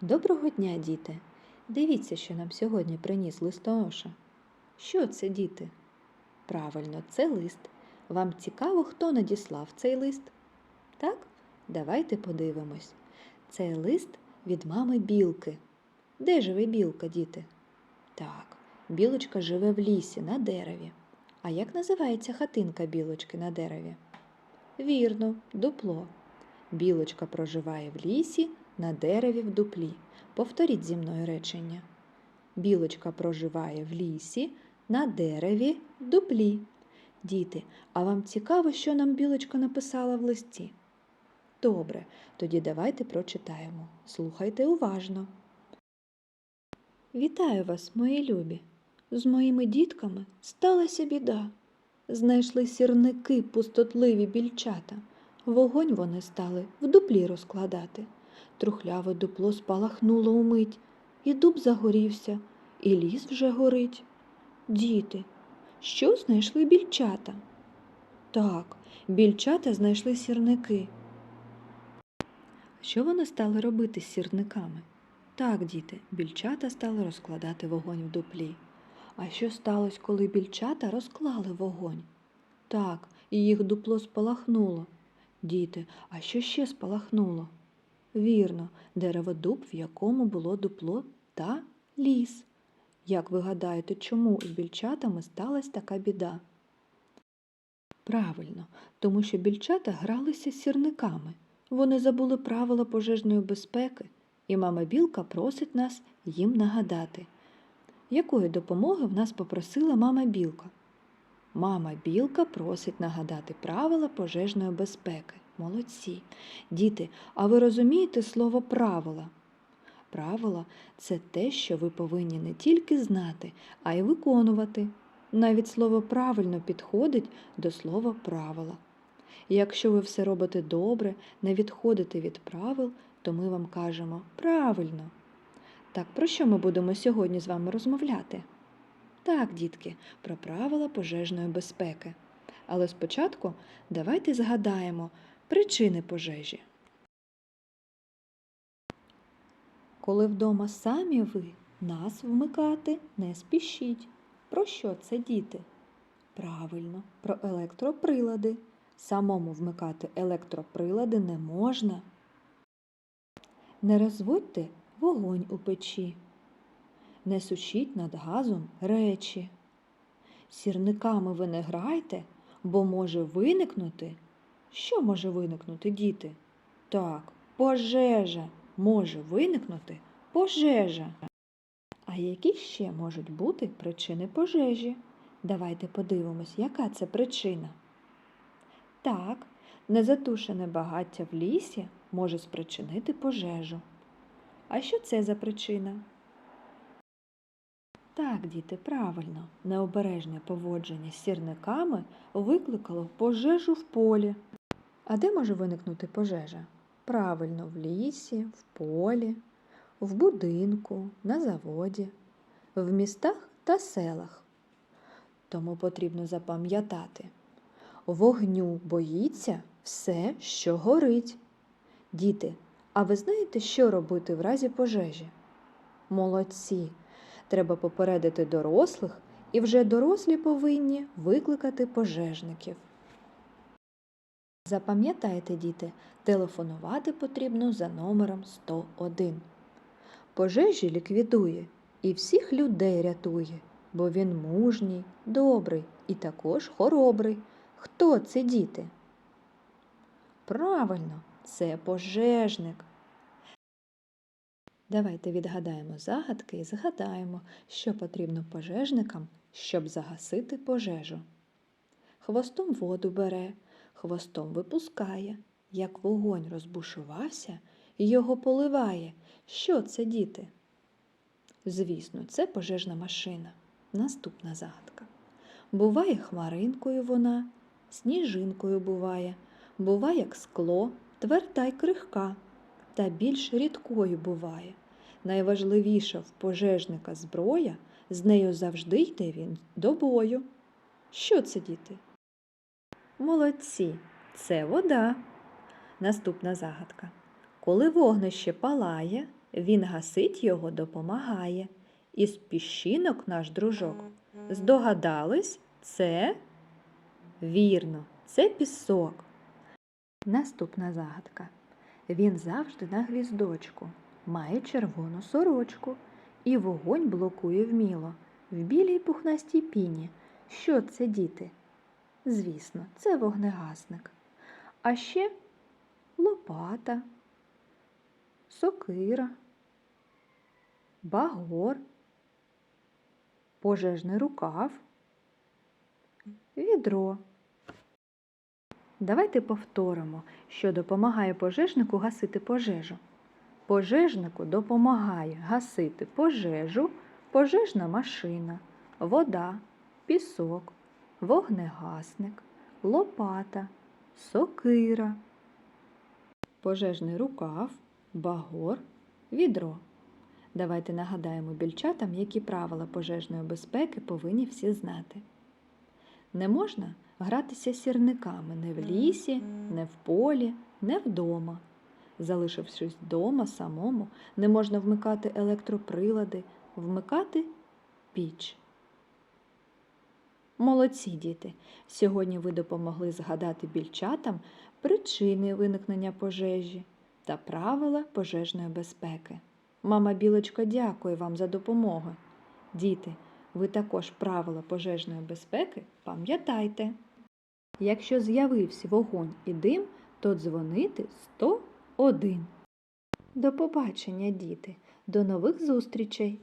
Доброго дня, діти! Дивіться, що нам сьогодні приніс листоноша. Що це, діти? Правильно, це лист. Вам цікаво, хто надіслав цей лист? Так? Давайте подивимось. Це лист від мами білки. Де живе білка, діти? Так, білочка живе в лісі на дереві. А як називається хатинка білочки на дереві? Вірно, дупло. Білочка проживає в лісі на дереві в дуплі. Повторіть зі мною речення. Білочка проживає в лісі на дереві в дуплі. Діти, а вам цікаво, що нам білочка написала в листі? Добре, тоді давайте прочитаємо. Слухайте уважно. Вітаю вас, мої любі. З моїми дітками сталася біда. Знайшли сірники пустотливі більчата. Вогонь вони стали в дуплі розкладати. Трухляве дупло спалахнуло умить, і дуб загорівся, і ліс вже горить. Діти, що знайшли більчата? Так, більчата знайшли сірники. Що вони стали робити з сірниками? Так, діти, більчата стали розкладати вогонь в дуплі. А що сталося, коли більчата розклали вогонь? Так, і їх дупло спалахнуло. Діти, а що ще спалахнуло? Вірно, дереводуб, в якому було дупло та ліс. Як ви гадаєте, чому з більчатами сталася така біда? Правильно, тому що більчата гралися з сірниками. Вони забули правила пожежної безпеки, і мама білка просить нас їм нагадати. Якої допомоги в нас попросила мама білка? Мама білка просить нагадати правила пожежної безпеки. Молодці. Діти, а ви розумієте слово правила? Правила це те, що ви повинні не тільки знати, а й виконувати. Навіть слово правильно підходить до слова правила. Якщо ви все робите добре, не відходите від правил, то ми вам кажемо правильно. Так, про що ми будемо сьогодні з вами розмовляти? Так, дітки, про правила пожежної безпеки. Але спочатку давайте згадаємо причини пожежі. Коли вдома самі ви, нас вмикати не спішіть. Про що це діти? Правильно, про електроприлади. Самому вмикати електроприлади не можна. Не розводьте вогонь у печі. Не сушіть над газом речі. Сірниками ви не грайте, бо може виникнути. Що може виникнути, діти? Так, пожежа. Може виникнути пожежа. А які ще можуть бути причини пожежі? Давайте подивимось, яка це причина. Так, незатушене багаття в лісі може спричинити пожежу. А що це за причина? Так, діти, правильно, необережне поводження з сірниками викликало пожежу в полі. А де може виникнути пожежа? Правильно, в лісі, в полі, в будинку, на заводі, в містах та селах. Тому потрібно запам'ятати, вогню боїться все, що горить. Діти, а ви знаєте, що робити в разі пожежі? Молодці! Треба попередити дорослих, і вже дорослі повинні викликати пожежників. Запам'ятайте, діти, телефонувати потрібно за номером 101. Пожежі ліквідує і всіх людей рятує, бо він мужній, добрий і також хоробрий. Хто це діти? Правильно, це пожежник. Давайте відгадаємо загадки і згадаємо, що потрібно пожежникам, щоб загасити пожежу. Хвостом воду бере, хвостом випускає, як вогонь розбушувався, його поливає. Що це, діти? Звісно, це пожежна машина. Наступна загадка. Буває хмаринкою вона, сніжинкою буває, буває як скло, тверда й крихка, та більш рідкою буває. Найважливіша в пожежника зброя, з нею завжди йде він до бою. Що це, діти? Молодці, це вода. Наступна загадка. Коли вогнище палає, Він гасить його допомагає. Із піщинок наш дружок. Здогадались, це вірно, це пісок. Наступна загадка. Він завжди на гвіздочку, має червону сорочку і вогонь блокує вміло в білій пухнастій піні. Що це, діти? Звісно, це вогнегасник. А ще лопата, сокира, багор, пожежний рукав, відро. Давайте повторимо, що допомагає пожежнику гасити пожежу. Пожежнику допомагає гасити пожежу, пожежна машина, вода, пісок, вогнегасник, лопата, сокира, пожежний рукав, багор, відро. Давайте нагадаємо більчатам, які правила пожежної безпеки повинні всі знати. Не можна гратися сірниками не в лісі, не в полі, не вдома. Залишившись вдома самому, не можна вмикати електроприлади, вмикати піч. Молодці діти! Сьогодні ви допомогли згадати більчатам причини виникнення пожежі та правила пожежної безпеки. Мама Білочка дякує вам за допомогу. Діти, ви також правила пожежної безпеки пам'ятайте. Якщо з'явився вогонь і дим, то дзвонити 101. До побачення, діти! До нових зустрічей!